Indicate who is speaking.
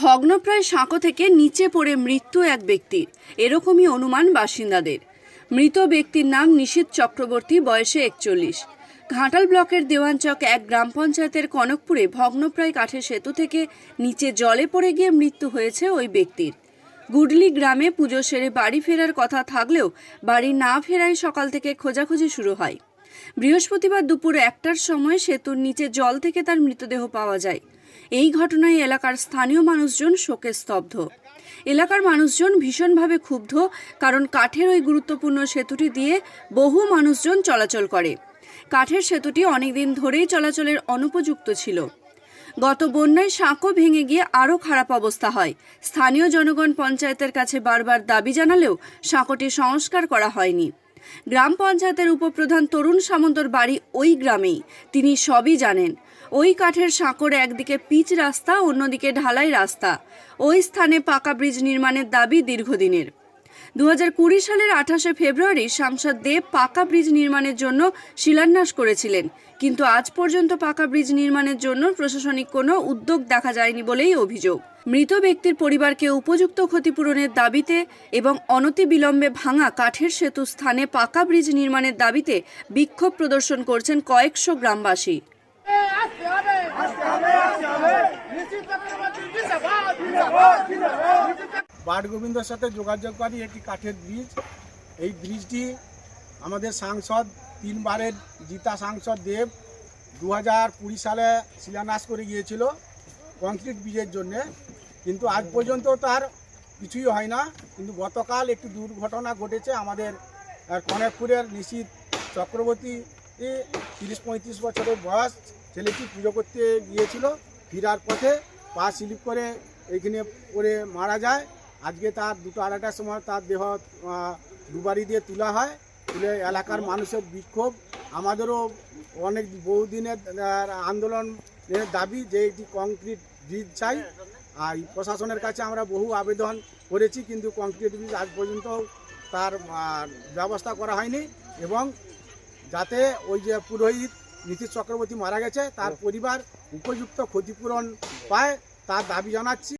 Speaker 1: ভগ্নপ্রায় সাঁকো থেকে নিচে পড়ে মৃত্যু এক ব্যক্তির। এরকমই অনুমান বাসিন্দাদের। মৃত ব্যক্তির নাম নিশীত চক্রবর্তী, বয়সে একচল্লিশ। ঘাটাল ব্লকের দেওয়ানচক এক গ্রাম পঞ্চায়েতের কনকপুরে ভগ্নপ্রায় কাঠের সেতু থেকে নিচে জলে পড়ে গিয়ে মৃত্যু হয়েছে ওই ব্যক্তির। গুডলি গ্রামে পুজো সেরে বাড়ি ফেরার কথা থাকলেও বাড়ি না ফেরায় সকাল থেকে খোঁজাখুঁজি শুরু হয়। বৃহস্পতিবার দুপুর একটার সময় সেতুর নিচে জল থেকে তার মৃতদেহ পাওয়া যায়। এই ঘটনায় এলাকার স্থানীয় মানুষজন শোকে স্তব্ধ। এলাকার মানুষজন ভীষণভাবে ক্ষুব্ধ, কারণ কাঠের ওই গুরুত্বপূর্ণ সেতুটি দিয়ে বহু মানুষজন চলাচল করে। কাঠের সেতুটি অনেকদিন ধরেই চলাচলের অনুপযুক্ত ছিল। গত বন্যায় সাঁকো ভেঙে গিয়ে আরও খারাপ অবস্থা হয়। স্থানীয় জনগণ পঞ্চায়েতের কাছে বারবার দাবি জানালেও সাঁকোটি সংস্কার করা হয়নি। গ্রাম পঞ্চায়েতের উপপ্রধান তরুণ সামন্তর বাড়ি ওই গ্রামেই। তিনি সবই জানেন। ওই কাঠের সাঁকোর একদিকে পিচ রাস্তা, অন্যদিকে ঢালাই রাস্তা। ওই স্থানে পাকা ব্রিজ নির্মাণের দাবি দীর্ঘদিনের। দু সালের আঠাশে ফেব্রুয়ারি সাংসদ দেব পাকা ব্রিজ নির্মাণের জন্য শিলান্যাস করেছিলেন। কিন্তু আজ পর্যন্ত পাকা ব্রিজ নির্মাণের জন্য প্রশাসনিক কোনো উদ্যোগ দেখা যায়নি বলেই অভিযোগ। মৃত ব্যক্তির পরিবারকে উপযুক্ত ক্ষতিপূরণের দাবিতে এবং অনতিবিলম্বে ভাঙা কাঠের সেতু স্থানে পাকা ব্রিজ নির্মাণের দাবিতে বিক্ষোভ প্রদর্শন করছেন কয়েকশো গ্রামবাসী।
Speaker 2: আসতে হবে আসতে হবে আসতে হবে নিশ্চিত চক্রবর্তী জিন্দাবাদ জিন্দাবাদ জিন্দাবাদ
Speaker 3: বাট গোবিন্দর সাথে যোগাযোগকারী একটি কাঠের ব্রিজ এই ব্রিজটি আমাদের সাংসদ, তিনবারের জিতা সাংসদ দেব দু হাজার কুড়ি সালে শিলান্যাস করে গিয়েছিল কংক্রিট ব্রিজের জন্যে। কিন্তু আজ পর্যন্ত তার কিছুই হয় না। কিন্তু গতকাল একটি দুর্ঘটনা ঘটেছে আমাদের কনেকপুরের নিশীত চক্রবর্তী। তিরিশ পঁয়ত্রিশ বছরের বয়স, ছেলেটি পুজো করতে গিয়েছিল, ফেরার পথে পা স্লিপ করে এইখানে পড়ে মারা যায়। আজকে তার দুটো আড়াইটার সময় তার দেহ দুবারি দিয়ে তোলা হয়। তুলে এলাকার মানুষের বিক্ষোভ। আমাদেরও অনেক বহুদিনের আন্দোলনের দাবি যে একটি কংক্রিট ব্রিজ চাই। আর প্রশাসনের কাছে আমরা বহু আবেদন করেছি, কিন্তু কংক্রিট ব্রিজ আজ পর্যন্ত তার ব্যবস্থা করা হয়নি এবং যাতে ওই যে পুরোহিত নীতিশ চক্রবর্তী মারা গেছে, তার পরিবার উপযুক্ত ক্ষতিপূরণ পায়, তার দাবি জানাচ্ছি।